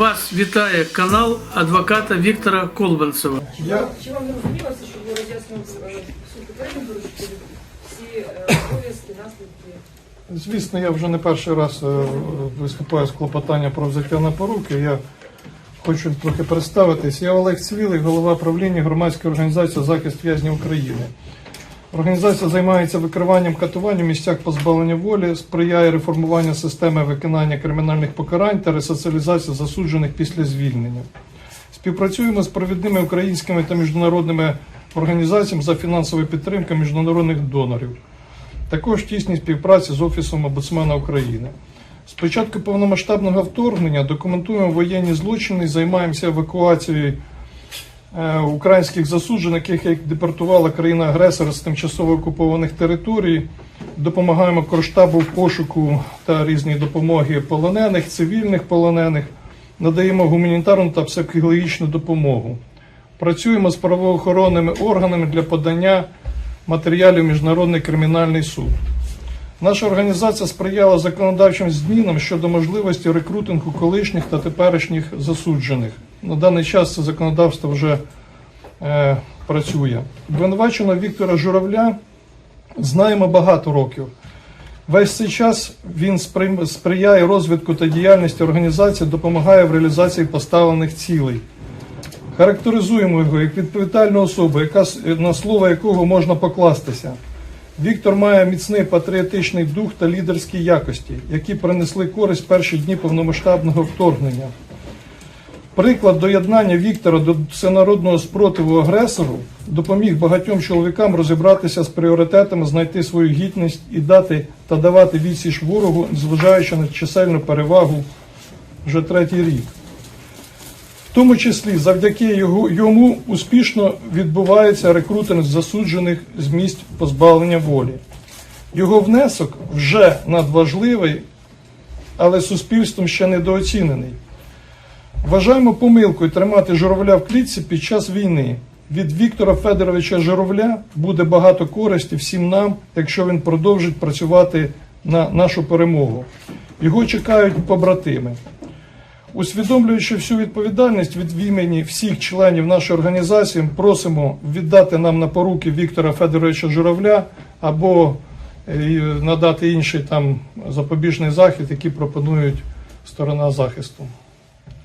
Вас вітає канал адвоката Віктора Колбанцева. Я, Чи вам не розумілося, що ви роз'яснили е, всі е, обов'язки, наслідки? звісно, я вже не перший раз е, виступаю з клопотання про взяття на поруки. Я хочу трохи представитись. Я Олег Цвілий, голова правління громадської організації захист в'язнів України. Організація займається викриванням катувань у місцях позбавлення волі, сприяє реформуванню системи виконання кримінальних покарань та ресоціалізації засуджених після звільнення. Співпрацюємо з провідними українськими та міжнародними організаціями за фінансовою підтримкою міжнародних донорів. Також тісні співпраці з Офісом омбудсмена України. З початку повномасштабного вторгнення документуємо воєнні злочини, займаємося евакуацією українських засуджених, яких депортувала країна-агресор з тимчасово окупованих територій. Допомагаємо Кронштабу в пошуку та різній допомоги полонених, цивільних полонених, надаємо гуманітарну та психологічну допомогу. Працюємо з правоохоронними органами для подання матеріалів Міжнародний кримінальний суд. Наша організація сприяла законодавчим змінам щодо можливості рекрутингу колишніх та теперішніх засуджених. На даний час це законодавство вже е, працює. Обвинувачено Віктора Журавля знаємо багато років. Весь цей час він сприяє розвитку та діяльності організації, допомагає в реалізації поставлених цілей. Характеризуємо його як відповідальну особу, яка, на слово якого можна покластися. Віктор має міцний патріотичний дух та лідерські якості, які принесли користь перші дні повномасштабного вторгнення. Приклад доєднання Віктора до всенародного спротиву агресору допоміг багатьом чоловікам розібратися з пріоритетами, знайти свою гідність і дати та давати відсіч ворогу, зважаючи на чисельну перевагу вже третій рік. В тому числі завдяки його, йому успішно відбувається рекрутинг засуджених з місць позбавлення волі. Його внесок вже надважливий, але суспільством ще недооцінений. Вважаємо помилкою тримати журавля в клітці під час війни. Від Віктора Федоровича Журавля буде багато користі всім нам, якщо він продовжить працювати на нашу перемогу. Його чекають побратими. Усвідомлюючи всю відповідальність від імені всіх членів нашої організації, просимо віддати нам на поруки Віктора Федоровича Журавля або е, надати інший там запобіжний захід, який пропонують сторона захисту.